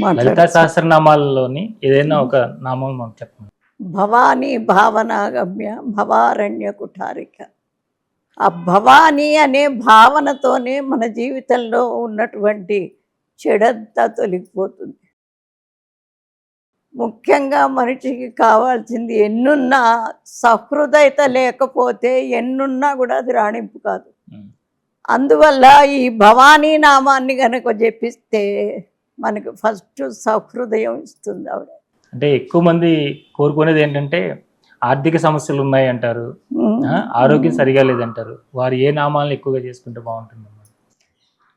లలితా సహస్రనామాలలోని ఏదైనా ఒక నామం మాకు చెప్పండి. భవానీ భావనాగమ్య భవారణ్య కుఠారిక. ఆ భవానీ అనే భావనతోనే మన జీవితంలో ఉన్నటువంటి చెడంతా తొలగిపోతుంది. ముఖ్యంగా మనిషికి కావాల్సింది ఎన్నున్నా సహృదయత లేకపోతే ఎన్నున్నా కూడా అది రాణింపు కాదు. అందువల్ల ఈ భవానీ నామాన్ని కనుక జపిస్తే మనకి ఫస్ట్ సహృదయం ఇస్తుంది ఆవిడ. అంటే ఎక్కువ మంది కోరుకునేది ఏంటంటే ఆర్థిక సమస్యలు ఉన్నాయి అంటారు. ఆరోగ్యం సరిగా లేదంటారు. వారు ఏ నామాలను ఎక్కువగా చేసుకుంటే బాగుంటుంది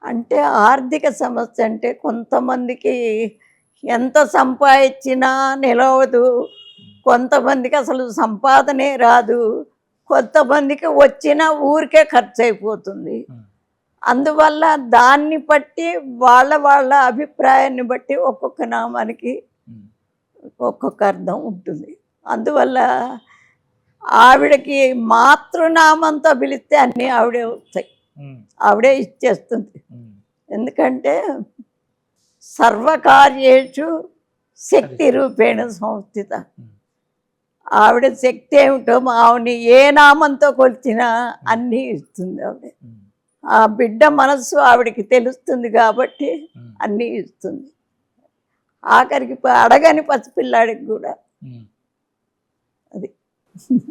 అంటే ఆర్థిక సమస్య అంటే కొంతమందికి ఎంత సంపాదించినా నిలవదు. కొంతమందికి అసలు సంపాదనే రాదు. కొంతమందికి వచ్చిన ఊరికే ఖర్చు అయిపోతుంది. అందువల్ల దాన్ని బట్టి వాళ్ళ వాళ్ళ అభిప్రాయాన్ని బట్టి ఒక్కొక్క నామానికి. ఒక్కొక్క అర్థం ఉంటుంది అందువల్ల ఆవిడకి మాతృనామంతో పిలిస్తే అన్నీ ఆవిడే వస్తాయి. ఆవిడే ఇచ్చేస్తుంది. ఎందుకంటే సర్వకార్యేషు శక్తి రూపేణ సంస్థిత. ఆవిడ శక్తి ఏమిటో ఆవిడని ఏ నామంతో కొలిచినా అన్నీ ఇస్తుంది ఆవిడ. ఆ బిడ్డ మనస్సు ఆవిడకి తెలుస్తుంది కాబట్టి. అన్నీ ఇస్తుంది. ఆఖరికి అడగని పసిపిల్లాడికి కూడా. అది.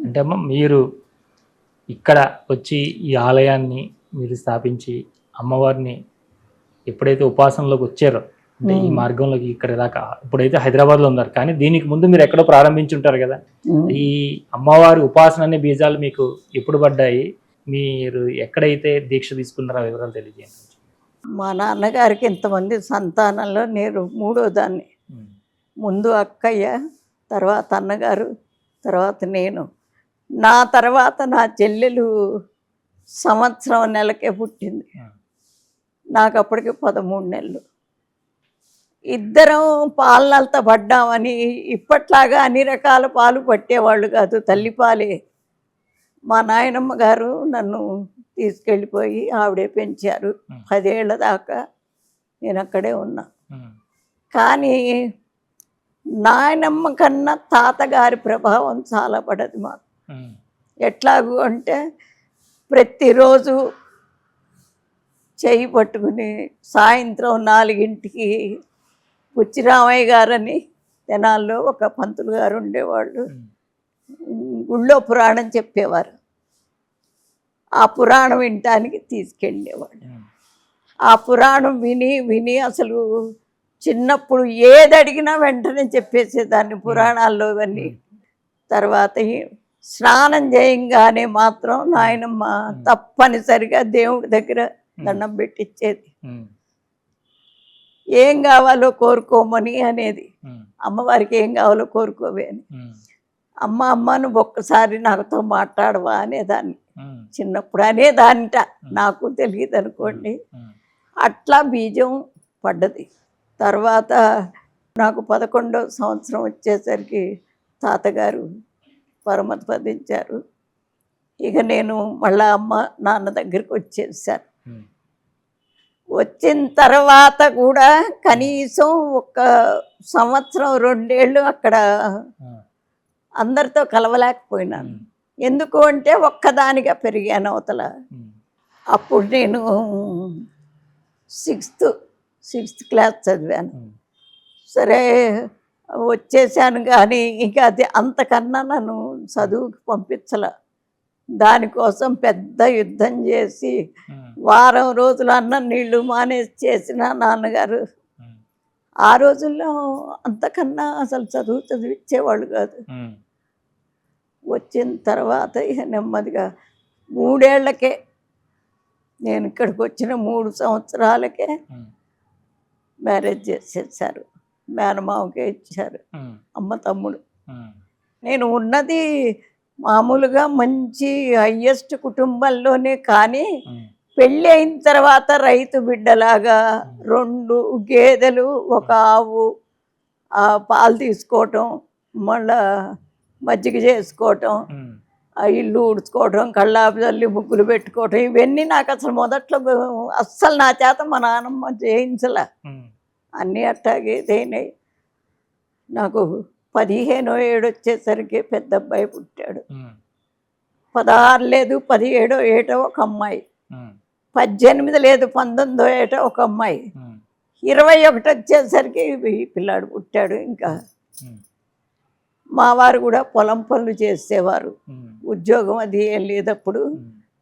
అంటే అమ్మ మీరు ఇక్కడ వచ్చి ఈ ఆలయాన్ని మీరు స్థాపించి అమ్మవారిని ఎప్పుడైతే ఉపాసనలోకి వచ్చారో అంటే ఈ. మార్గంలోకి ఇక్కడ దాకా ఇప్పుడైతే హైదరాబాద్లో ఉన్నారు. కానీ దీనికి ముందు మీరు ఎక్కడో ప్రారంభించుంటారు కదా. ఈ అమ్మవారి ఉపాసన అనే బీజాలు మీకు ఎప్పుడు పడ్డాయి? మీరు ఎక్కడైతే దీక్ష తీసుకున్నారో వివరాలు తెలియజేయండి. మా నాన్నగారికి ఇంతమంది సంతానంలో నేను మూడో దాన్ని. ముందు అక్కయ్య తర్వాత అన్నగారు తర్వాత నేను. నా తర్వాత నా చెల్లెలు సంవత్సరం నెలకే పుట్టింది. నాకు అప్పటికి పదమూడు నెలలు. ఇద్దరం పాలనలతో పడ్డామని ఇప్పట్లాగా అన్ని రకాల పాలు పట్టేవాళ్ళు కాదు తల్లిపాలే మా నాయనమ్మ గారు నన్ను తీసుకెళ్ళిపోయి ఆవిడే పెంచారు. పదేళ్ళ దాకా నేను అక్కడే ఉన్నా. కానీ నాయనమ్మ కన్నా తాతగారి ప్రభావం చాలా పడదు మాకు. ఎట్లాగూ అంటే ప్రతిరోజు చేయి పట్టుకుని సాయంత్రం నాలుగింటికి బుచ్చిరామయ్య గారని తెనాల్లో ఒక పంతులు గారు ఉండేవాళ్ళు. గుళ్ళో పురాణం చెప్పేవారు. ఆ పురాణం వినటానికి తీసుకెళ్ళేవాడు. ఆ పురాణం విని విని అసలు చిన్నప్పుడు ఏది అడిగినా వెంటనే చెప్పేసేదాన్ని పురాణాల్లో ఇవన్నీ తర్వాత స్నానం చేయంగానే మాత్రం నాయనమ్మ తప్పనిసరిగా దేవుడి దగ్గర దండం పెట్టించేది. ఏం కావాలో కోరుకోమని అనేది. మ్మ్. అమ్మవారికి ఏం కావాలో కోరుకోవే అని. అమ్మ అమ్మ నువ్వు ఒక్కసారి నాతో మాట్లాడవా అనేదాన్ని. చిన్నప్పుడు అనేదానిట నాకు తెలియదు అనుకోండి. అట్లా బీజం పడ్డది తర్వాత నాకు పదకొండవ సంవత్సరం వచ్చేసరికి తాతగారు పరమపదించారు ఇక నేను మళ్ళా అమ్మ నాన్న దగ్గరికి వచ్చేసాను. వచ్చిన తర్వాత కూడా కనీసం ఒక సంవత్సరం రెండేళ్ళు అక్కడ. అందరితో కలవలేకపోయినాను ఎందుకు అంటే ఒక్కదానిగా పెరిగాను అవతల. అప్పుడు నేను సిక్స్త్ సిక్స్త్ క్లాస్ చదివాను. సరే వచ్చేసాను కానీ ఇక అది అంతకన్నా నన్ను చదువుకి పంపించలే దానికోసం పెద్ద యుద్ధం చేసి. వారం రోజులు అన్నం నీళ్ళు మానేసి చేసిన నాన్నగారు. ఆ రోజుల్లో అంతకన్నా అసలు చదువు చదివించేవాళ్ళు కాదు. వచ్చిన తర్వాత ఇక నెమ్మదిగా మూడేళ్ళకే నేను ఇక్కడికి వచ్చిన మూడు సంవత్సరాలకే. మ్యారేజ్ చేసేసారు మేనమావకే ఇచ్చారు మ్మ్. అమ్మ తమ్ముడు మ్మ్. నేను ఉన్నది మామూలుగా మంచి హయ్యెస్ట్ కుటుంబంలోనే కానీ. పెళ్ళి అయిన తర్వాత రైతు బిడ్డలాగా రెండు గేదెలు ఒక ఆవు ఆ పాలు తీసుకోవటం మళ్ళా మజ్జిగ చేసుకోవటం. ఆ ఇల్లు ఊడ్చుకోవటం కళ్ళాపి చల్లి ముగ్గులు పెట్టుకోవటం ఇవన్నీ నాకు అసలు మొదట్లో అస్సలు నా చేత మా నాన్నమ్మ చేయించలే. అన్నీ అట్టాగే ఇదైనాయి నాకు పదిహేనో ఏడు వచ్చేసరికి పెద్ద అబ్బాయి పుట్టాడు. పదహారు లేదు పదిహేడో ఏటో ఒక అమ్మాయి. పద్దెనిమిది లేదు పంతొమ్మిదో ఏటో ఒక అమ్మాయి. ఇరవై ఒకటి వచ్చేసరికి పిల్లాడు పుట్టాడు ఇంకా. మా వారు కూడా పొలం పనులు చేసేవారు. ఉద్యోగం అది ఏం లేదప్పుడు.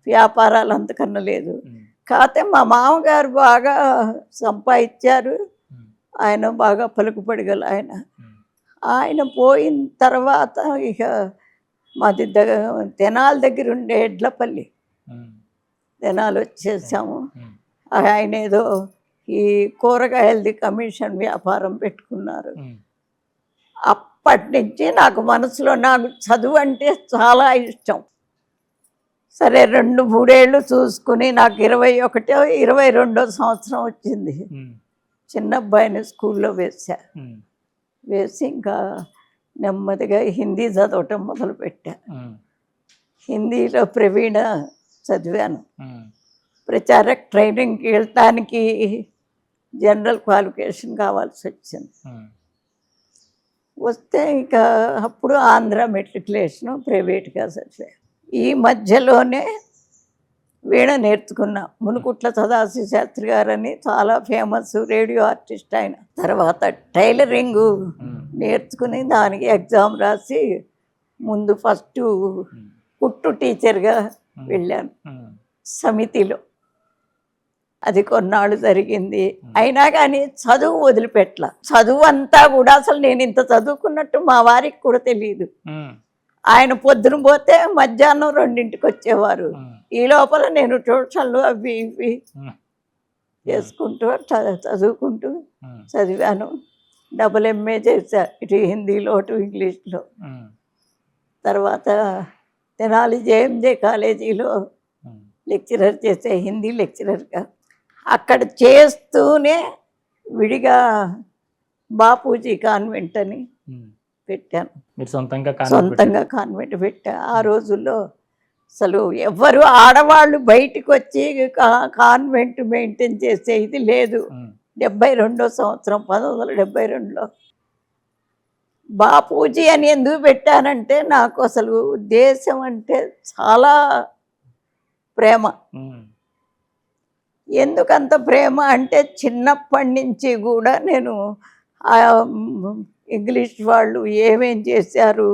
వ్యాపారాలు అంతకన్నా లేదు. కాకపోతే మా మామగారు బాగా సంపాదించారు. ఆయన బాగా పలుకుపడగల ఆయన. ఆయన పోయిన తర్వాత ఇక మాది దగ్గర తెనాల దగ్గర ఉండే ఎడ్లపల్లి. తెనాలు వచ్చేసాము. ఆయన ఏదో ఈ కూరగాయలది కమిషన్ వ్యాపారం పెట్టుకున్నారు. ఉమ్, అప్పటి నుంచి నాకు మనసులో నాకు చదువు అంటే చాలా ఇష్టం. సరే రెండు మూడేళ్ళు చూసుకుని నాకు ఇరవై ఒకటో ఇరవై రెండో సంవత్సరం వచ్చింది. చిన్న అబ్బాయిని స్కూల్లో వేసా వేసి ఇంకా నెమ్మదిగా హిందీ చదవటం మొదలుపెట్టా. హిందీలో ప్రవీణ చదివాను. ఉమ్, ప్రచారక్ ట్రైనింగ్కి వెళ్ళటానికి జనరల్ క్వాలిఫికేషన్ కావాల్సి వచ్చింది. వస్తే ఇక అప్పుడు ఆంధ్ర మెట్రికులేషన్ ప్రైవేట్గా చదివా ఈ మధ్యలోనే వీణ నేర్చుకున్నా మునుకుట్ల సదాశివ శాస్త్రి గారని చాలా ఫేమస్ రేడియో ఆర్టిస్ట్ ఆయన. తర్వాత టైలరింగ్ నేర్చుకుని దానికి ఎగ్జామ్ రాసి ముందు ఫస్ట్ కుట్టు టీచర్గా వెళ్ళాను. సమితిలో. అది కొన్నాళ్ళు జరిగింది. అయినా కానీ చదువు వదిలిపెట్టల చదువు అంతా కూడా అసలు నేను ఇంత చదువుకున్నట్టు మా వారికి కూడా తెలియదు ఆయన పొద్దున పోతే మధ్యాహ్నం రెండింటికి వచ్చేవారు. ఈ లోపల నేను ట్యూషన్లు అవి ఇవి చేసుకుంటూ చదువుకుంటూ చదివాను. డబుల్ ఎంఏ చేశా. ఇటు హిందీలో అటు ఇంగ్లీష్లో. తర్వాత తెనాలి జేఎంజే కాలేజీలో లెక్చరర్ చేసే హిందీ లెక్చరర్గా. అక్కడ చేస్తూనే విడిగా బాపూజీ కాన్వెంట్ అని. పెట్టాను. మీరు సొంతంగా కాన్వెంట్ సొంతంగా కాన్వెంట్ పెట్టా. ఆ రోజుల్లో అసలు ఎవరు ఆడవాళ్ళు బయటికి వచ్చి కా- కాన్వెంట్ మెయింటైన్ చేసే ఇది లేదు. డెబ్బై రెండో సంవత్సరం పంతొమ్మిది వందల డెబ్బై రెండులో. బాపూజీ అని ఎందుకు పెట్టానంటే నాకు అసలు దేశం అంటే చాలా ప్రేమ. ఎందుకంత ప్రేమ అంటే చిన్నప్పటి నుంచి కూడా నేను ఇంగ్లీష్ వాళ్ళు ఏమేం చేశారు?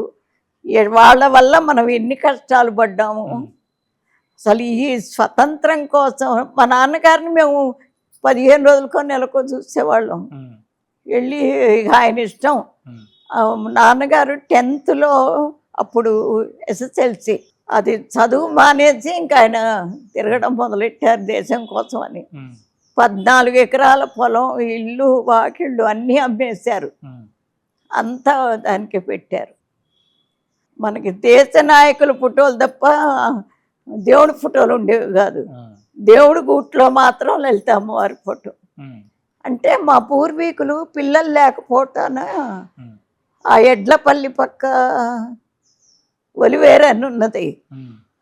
వాళ్ళ వల్ల మనం ఎన్ని కష్టాలు పడ్డాము? అసలు ఈ స్వతంత్రం కోసం మా నాన్నగారిని మేము పదిహేను రోజులకో నెలకో చూసేవాళ్ళం. వెళ్ళి ఆయన ఇష్టం. నాన్నగారు టెన్త్లో అప్పుడు ఎస్ఎస్ఎల్సి అది చదువు మానేసి ఇంకా ఆయన తిరగడం మొదలెట్టారు దేశం కోసం అని. పద్నాలుగు ఎకరాల పొలం ఇల్లు వాకిళ్ళు అన్నీ అమ్మేశారు. అంతా దానికి పెట్టారు. మనకి దేశ నాయకుల ఫోటోలు తప్ప దేవుడి ఫోటోలు ఉండేవి కాదు. దేవుడి గూట్లో మాత్రం లలిత అమ్మవారి ఫోటో. అంటే మా పూర్వీకులు పిల్లలు లేకపోతాన? ఉమ్, ఆ ఎడ్లపల్లి పక్క ఒలివేరని ఉన్నది.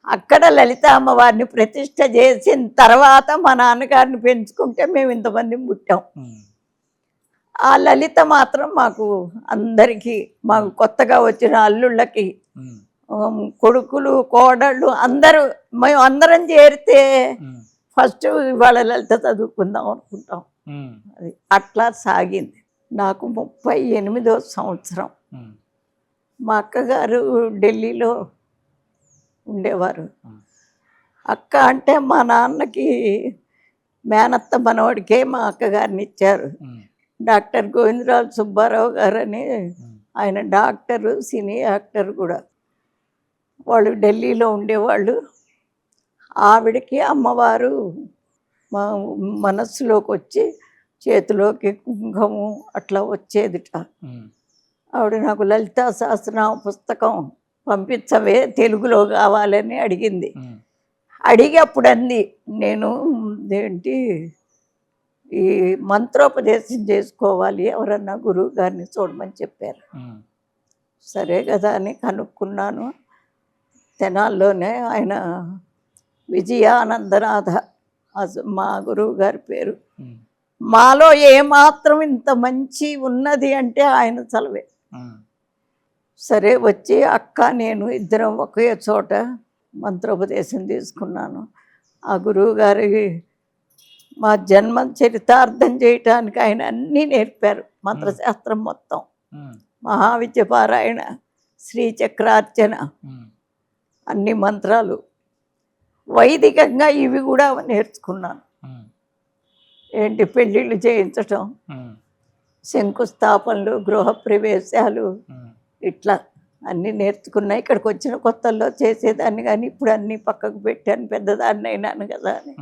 అక్కడ లలిత అమ్మవారిని ప్రతిష్ట చేసిన తర్వాత మా నాన్నగారిని పెంచుకుంటే మేము ఇంతమంది పుట్టాం. ఆ లలిత మాత్రం మాకు అందరికీ మాకు కొత్తగా వచ్చిన అల్లుళ్ళకి కొడుకులు కోడళ్ళు అందరూ మేము అందరం చేరితే ఫస్ట్ ఇవాళ లలిత చదువుకుందాం అనుకుంటాం. అది అట్లా సాగింది. నాకు ముప్పై ఎనిమిదో సంవత్సరం. మా అక్కగారు ఢిల్లీలో ఉండేవారు. అక్క అంటే మా నాన్నకి మేనత్త మనవడికే మా అక్కగారిని ఇచ్చారు. డాక్టర్ గోవిందరావు సుబ్బారావు గారని ఉమ్, ఆయన డాక్టరు సినీ యాక్టర్ కూడా. వాళ్ళు ఢిల్లీలో ఉండేవాళ్ళు. ఆవిడకి అమ్మవారు మా మనస్సులోకి వచ్చి చేతిలోకి కుంకుమ అట్లా వచ్చేదిట. ఆవిడ నాకు లలితా సహస్రనామ పుస్తకం పంపించవే తెలుగులో కావాలని అడిగింది. అడిగి అప్పుడు అంది నేను ఏంటి ఈ మంత్రోపదేశం చేసుకోవాలి ఎవరన్నా గురువు గారిని చూడమని చెప్పారు. సరే కదా అని కనుక్కున్నాను. తెనాల్లోనే ఆయన విజయానందనాథ మా గురువు గారి పేరు. మాలో ఏమాత్రం ఇంత మంచి ఉన్నది అంటే ఆయన చలవే సరే వచ్చి అక్క నేను ఇద్దరం ఒకే చోట మంత్రోపదేశం తీసుకున్నాను. ఆ గురువు గారి మా జన్మ చరితార్థం చేయటానికి ఆయన అన్నీ నేర్పారు మంత్రశాస్త్రం మొత్తం. ఉమ్, మహావిద్య పారాయణ శ్రీచక్రార్చన అన్ని మంత్రాలు. వైదికంగా ఇవి కూడా నేర్చుకున్నాను. ఏంటి పెళ్ళిళ్ళు చేయించటం? శంకుస్థాపనలు గృహప్రవేశాలు ఇట్లా అన్నీ నేర్చుకున్నా ఇక్కడికి వచ్చిన కొత్తల్లో చేసేదాన్ని కానీ ఇప్పుడు అన్నీ పక్కకు పెట్టాను. పెద్దదాన్ని అయినాను కదా అని.